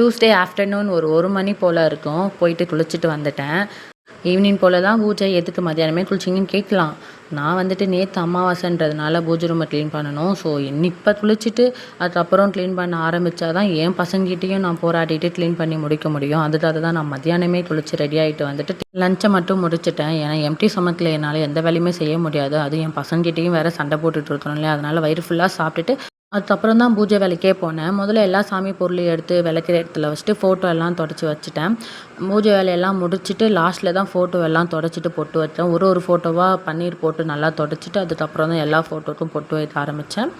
Tuesday afternoon ஒரு ஒரு மணி போல் இருக்கும். போயிட்டு குளிச்சுட்டு வந்துட்டேன். ஈவினிங் போல் தான் பூஜை எதுக்கு மதியானமே குளிச்சிங்கன்னு கேட்கலாம். நான் வந்துட்டு நேற்று அமாவாசைன்றதுனால பூஜை ரூமை க்ளீன் பண்ணணும். ஸோ இப்போ குளிச்சுட்டு அதுக்கப்புறம் க்ளீன் பண்ண ஆரம்பித்தா தான் என் பசங்கிட்டேயும் நான் போராடிட்டு க்ளீன் பண்ணி முடிக்க முடியும். அதுக்காக தான் நான் மத்தியானமே குளிச்சு ரெடி ஆகிட்டு வந்துட்டு லஞ்சை மட்டும் முடிச்சிட்டேன். ஏன்னா எம்டி சமத்தில் என்னால் எந்த வேலையுமே செய்ய முடியாது. அதுவும் என் பசங்கிட்டேயும் வேறு சண்டை போட்டுட்டு இருக்கணும் இல்லையா? அதனால் வயிறு ஃபுல்லாக சாப்பிட்டுட்டு அதுக்கப்புறம் தான் பூஜை வேலைக்கே போனேன். முதல்ல எல்லா சாமி பொருளையும் எடுத்து விளக்கிற இடத்துல வச்சுட்டு ஃபோட்டோ எல்லாம் தொடச்சி வச்சுட்டேன். பூஜை வேலையெல்லாம் முடிச்சுட்டு லாஸ்ட்டில் தான் ஃபோட்டோ எல்லாம் தொடச்சிட்டு பொட்டு வச்சேன். ஒரு ஒரு ஃபோட்டோவாக பன்னீர் போட்டு நல்லா தொடச்சிட்டு அதுக்கப்புறம் தான் எல்லா ஃபோட்டோக்கும் பொட்டு வைக்க ஆரம்பித்தேன்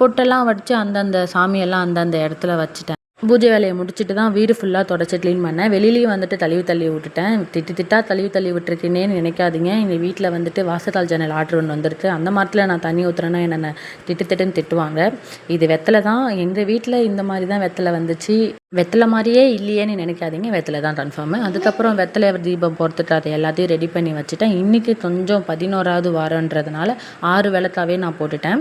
பொட்டெல்லாம் வடித்து அந்தந்த சாமியெல்லாம் அந்தந்த இடத்துல வச்சுட்டேன். பூஜை வேலையை முடிச்சுட்டு தான் வீடு ஃபுல்லாக தொடச்சி க்ளீன் பண்ணேன். வெளியிலையும் வந்துட்டு தள்ளி தள்ளி விட்டுட்டேன். திட்டு திட்டாக தள்ளி தள்ளி விட்டுருக்கேனேன்னு நினைக்காதீங்க. எங்கள் வீட்டில் வந்துட்டு வாசக்கால் ஜன்னல் ஆர்டர் ஒன்று வந்துருக்கு. அந்த மரத்தில் நான் தண்ணி ஊற்றுறேன்னா என்னென்ன திட்டு திட்டுன்னு திட்டுவாங்க. இது வெத்தலை தான். எங்கள் வீட்டில் இந்த மாதிரி தான் வெத்தலை வந்துச்சு. வெத்தலை மாதிரியே இல்லையேன்னு நினைக்காதீங்க. வெத்தலை தான் கன்ஃபார்மு அதுக்கப்புறம் வெத்தலை தீபம் பொறுத்துட்டு அதை எல்லாத்தையும் ரெடி பண்ணி வச்சுட்டேன். இன்றைக்கி கொஞ்சம் பதினோராவது வாரன்றதுனால ஆறு விளக்காவே நான் போட்டுட்டேன்.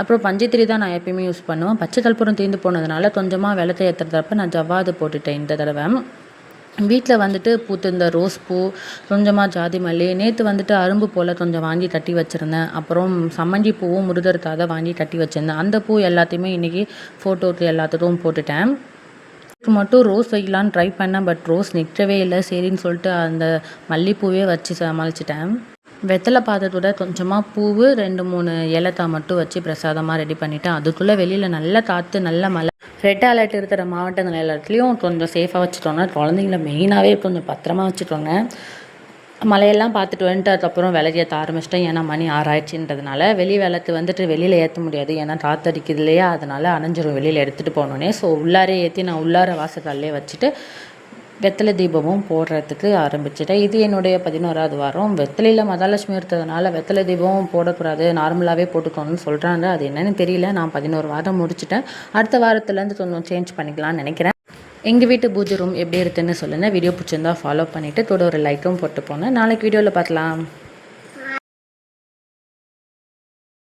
அப்புறம் பஞ்சத்திரி தான் நான் எப்பயுமே யூஸ் பண்ணுவேன். பச்சை கற்பூரம் தீர்ந்து போனதுனால கொஞ்சமாக விளக்கை ஏற்றுறதப்ப நான் ஜவ்வாது போட்டுட்டேன் இந்த தடவை. வீட்டில் வந்துட்டு பூத்திருந்த ரோஸ் பூ கொஞ்சமாக ஜாதி மல்லி நேற்று வந்துட்டு அரும்பு போல் கொஞ்சம் வாங்கி கட்டி வச்சுருந்தேன். அப்புறம் சம்மங்கி பூவும் முருதற்காக வாங்கி கட்டி வச்சுருந்தேன். அந்த பூ எல்லாத்தையுமே இன்றைக்கி ஃபோட்டோக்கு எல்லாத்துக்கும் போட்டுட்டேன். இதுக்கு மட்டும் ரோஸ் வைக்கலான்னு ட்ரை பண்ணேன் பட் ரோஸ் நிற்கவே இல்லை. சரின்னு சொல்லிட்டு அந்த மல்லிப்பூவே வச்சு சமாளிச்சிட்டேன். வெத்தலை பாத்திரத்தோட கொஞ்சமாக பூவு ரெண்டு மூணு ஏலத்தா மட்டும் வச்சு பிரசாதமாக ரெடி பண்ணிவிட்டேன் அதுக்குள்ளே வெளியில் நல்ல காற்று நல்ல மழை. ரெட் அலர்ட் இருக்கிற மாவட்டங்கள் எல்லாத்துலேயும் கொஞ்சம் சேஃபாக வச்சுட்டோங்க குழந்தைங்கள மெயினாகவே கொஞ்சம் பத்திரமா வச்சுட்டோங்க மலையெல்லாம் பார்த்துட்டு வந்துட்டு அதுக்கப்புறம் விளக்கு ஏற்ற ஆரம்பிச்சிட்டேன். ஏன்னா மணி ஆறாயிடுச்சுன்றதுனால வெளி விளக்கு வந்துட்டு வெளியில் ஏற்ற முடியாது. ஏன்னா காற்றடிக்குது இல்லையா? அதனால் அணைஞ்சிரும் வெளியில் எடுத்துகிட்டு போனோன்னே ஸோ உள்ளாரே ஏற்றி நான் உள்ளார வாசக்கால்லே வச்சுட்டு வெத்தலை தீபமும் போடுறதுக்கு ஆரம்பிச்சிட்டேன். இது என்னுடைய பதினோராவது வாரம். வெத்தலையில் மகாலட்சுமி இருக்கிறதுனால வெத்தலை தீபம் போடக்கூடாது. நார்மலாகவே போட்டுக்கணும்னு சொல்கிறாங்க அது என்னென்னு தெரியல. நான் பதினோரு வாரம் முடிச்சிட்டேன். அடுத்த வாரத்துலேருந்து கொஞ்சம் சேஞ்ச் பண்ணிக்கலாம்னு நினைக்கிறேன். எங்கள் வீட்டு பூஜை ரூம் எப்படி இருக்குதுன்னு சொல்லுங்கள் வீடியோ பிடிச்சிருந்தா ஃபாலோ பண்ணிவிட்டு கூட ஒரு லைக்கும் போட்டு போங்க நாளைக்கு வீடியோவில் பார்க்கலாம்.